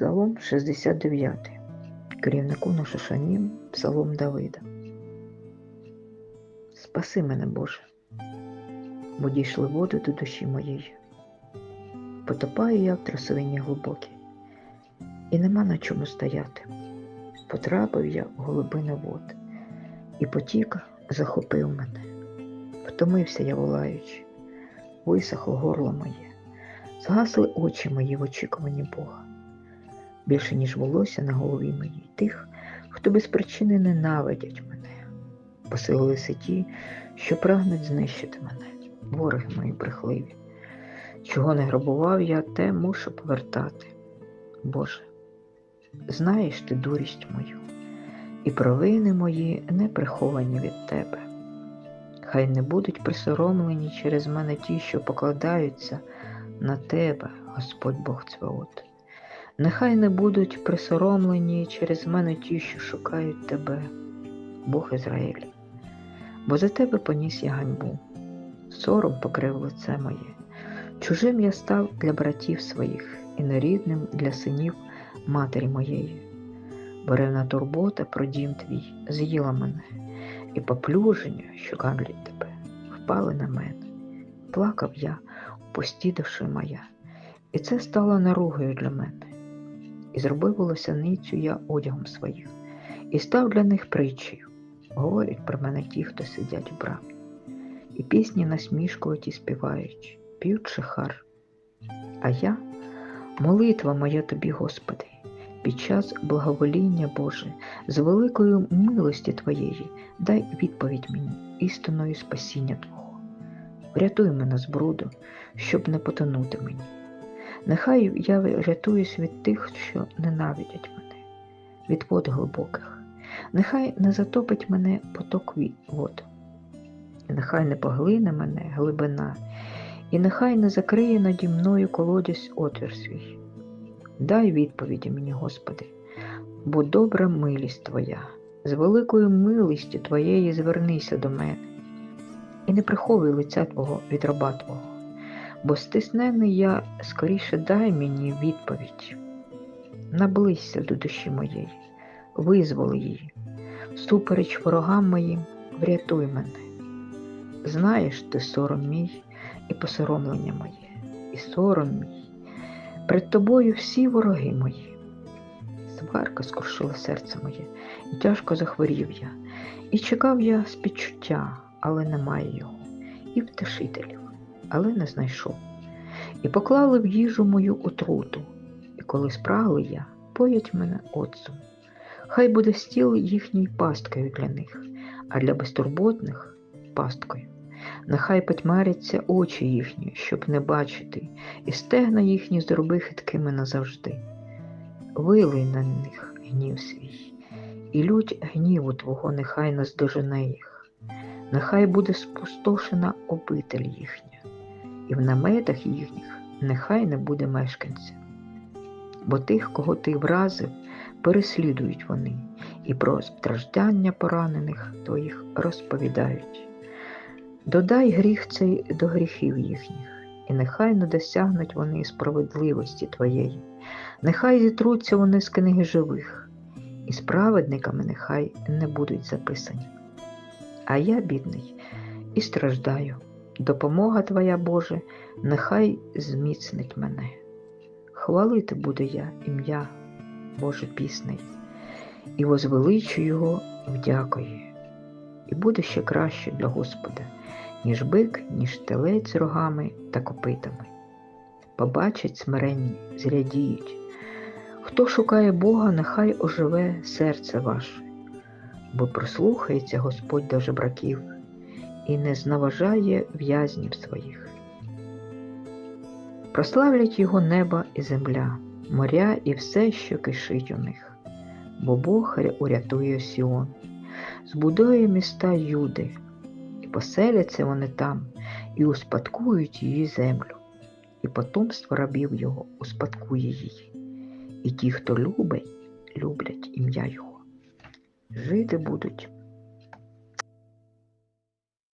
Псалом 69. Керівнику на Шашанім, Псалом Давида. Спаси мене, Боже, бо дійшли води до душі моєї. Потопаю я в трясовині глибокій, і нема на чому стояти. Потрапив я в глибини вод, і потік захопив мене. Втомився я волаючи, висохло горло моє, згасли очі мої в очікуванні Бога. Більше, ніж волосся на голові моїй, тих, хто без причини ненавидять мене, посилилися ті, що прагнуть знищити мене, вороги мої брехливі. Чого не грабував я, те мушу повертати. Боже, знаєш ти дурість мою, і провини мої не приховані від тебе. Хай не будуть присоромлені через мене ті, що покладаються на тебе, Господь Бог Цвеот. Нехай не будуть присоромлені через мене ті, що шукають тебе, Бог Ізраїль. Бо за тебе поніс я ганьбу, сором покрив лице моє. Чужим я став для братів своїх і нерідним для синів матері моєї. Беревна турбота про дім твій з'їла мене, і поплюження, що ганлять тебе, впали на мене. Плакав я, опустідавши моя, і це стало наругою для мене. І зробив волосяницю я одягом своїх, і став для них притчею. Говорять про мене ті, хто сидять в брамі, і пісні насмішкуваті співають, п'ють шихар. А я, молитва моя тобі, Господи, під час благовоління Боже, з великою милості Твоєї, дай відповідь мені, істиною спасіння Твого. Врятуй мене з бруду, щоб не потонути мені. Нехай я рятуюсь від тих, що ненавидять мене, від вод глибоких. Нехай не затопить мене поток вод, нехай не поглине мене глибина, і нехай не закриє наді мною колодязь отвір свій. Дай відповіді мені, Господи, бо добра милість Твоя, з великою милістю Твоєї звернися до мене, і не приховуй лиця Твого від раба Твого бо стиснений я скоріше дай мені відповідь. Наблизься до душі моєї, визволи її, супереч ворогам моїм, врятуй мене. Знаєш ти сором мій і посоромлення моє, і сором мій. Пред тобою всі вороги мої. Сварка скрушила серце моє, і тяжко захворів я, і чекав я спідчуття, але немає його, і втешителів але не знайшов. І поклали в їжу мою отруту, і коли спрагли я, поять мене отцом. Хай буде стіл їхній пасткою для них, а для безтурботних пасткою. Нехай потьмаряться очі їхні, щоб не бачити, і стегна їхні зроби хиткими назавжди. Вилий на них гнів свій, і лють гніву Твого нехай наздожене їх, нехай буде спустошена обитель їхня і в наметах їхніх нехай не буде мешканця. Бо тих, кого ти вразив, переслідують вони, і про страждання поранених твоїх розповідають. Додай гріх цей до гріхів їхніх, і нехай не досягнуть вони справедливості твоєї, нехай зітруться вони з книги живих, і справедниками нехай не будуть записані. А я, бідний, і страждаю. Допомога Твоя, Боже, нехай зміцнить мене. Хвалити буду я ім'я, Боже пісний, і возвеличу Його вдякою. І буде ще краще для Господа, ніж бик, ніж телець рогами та копитами. Побачать смиренні, зрядіють. Хто шукає Бога, нехай оживе серце ваше, бо прослухається Господь до жебраків і не зневажає в'язнів своїх. Прославлять його неба і земля, моря і все, що кишить у них, бо Бог урятує Сіон, збудує міста Юди, і поселяться вони там, і успадкують її землю, і потомство рабів його успадкує її, і ті, хто любить, люблять ім'я Його. Жити будуть